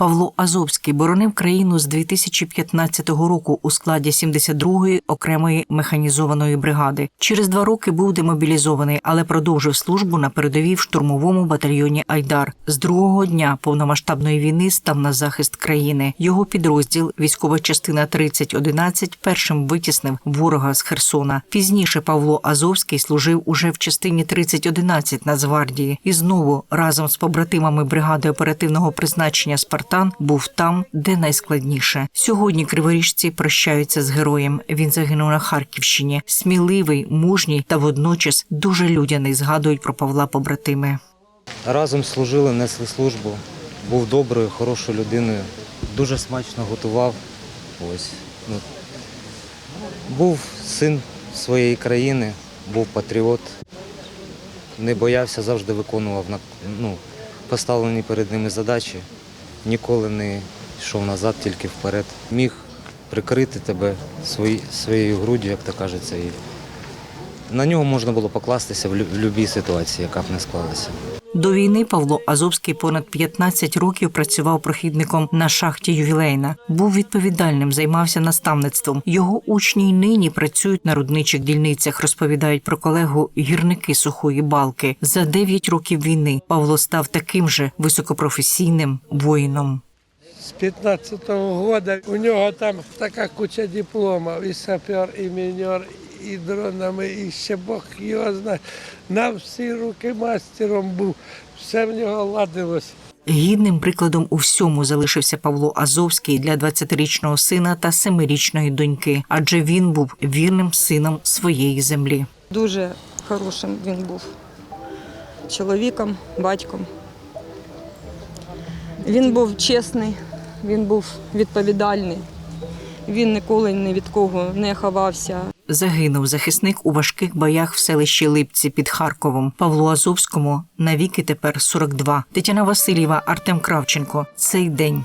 Павло Азовський боронив країну з 2015 року у складі 72-ї окремої механізованої бригади. Через два роки був демобілізований, але продовжив службу на передовій в штурмовому батальйоні Айдар. З другого дня повномасштабної війни став на захист країни. Його підрозділ, військова частина 3011, першим витіснив ворога з Херсона. Пізніше Павло Азовський служив уже в частині 3011 Нацгвардії і знову разом з побратимами бригади оперативного призначення Спартан був там, де найскладніше. Сьогодні криворіжці прощаються з героєм. Він загинув на Харківщині. Сміливий, мужній та водночас дуже людяний. Згадують про Павла побратими. Разом служили, несли службу. Був доброю, хорошою людиною. Дуже смачно готував. Ось. Ну, був син своєї країни, був патріот. Не боявся, завжди виконував ну, поставлені перед ними задачі. Ніколи не йшов назад, тільки вперед. Міг прикрити тебе своєю груддю, як то кажеться. І на нього можна було покластися в будь-якій ситуації, яка б не склалася. До війни Павло Азовський понад 15 років працював прохідником на шахті ювілейна. Був відповідальним, займався наставництвом. Його учні й нині працюють на рудничих дільницях. Розповідають про колегу гірники сухої балки. За 9 років війни Павло став таким же високопрофесійним воїном. З 15-го года у нього там така куча дипломів, і сапер, і мінер, і дронами, і ще Бог його знає. На всі руки мастером був, все в нього ладилось. Гідним прикладом у всьому залишився Павло Азовський для 20-річного сина та 7-річної доньки, адже він був вірним сином своєї землі. Дуже хорошим він був чоловіком, батьком. Він був чесний, він був відповідальний. Він ніколи ні від кого не ховався. Загинув захисник у важких боях в селищі Липці під Харковом. Павлу Азовському навіки тепер 42. Тетяна Васильєва, Артем Кравченко. Цей день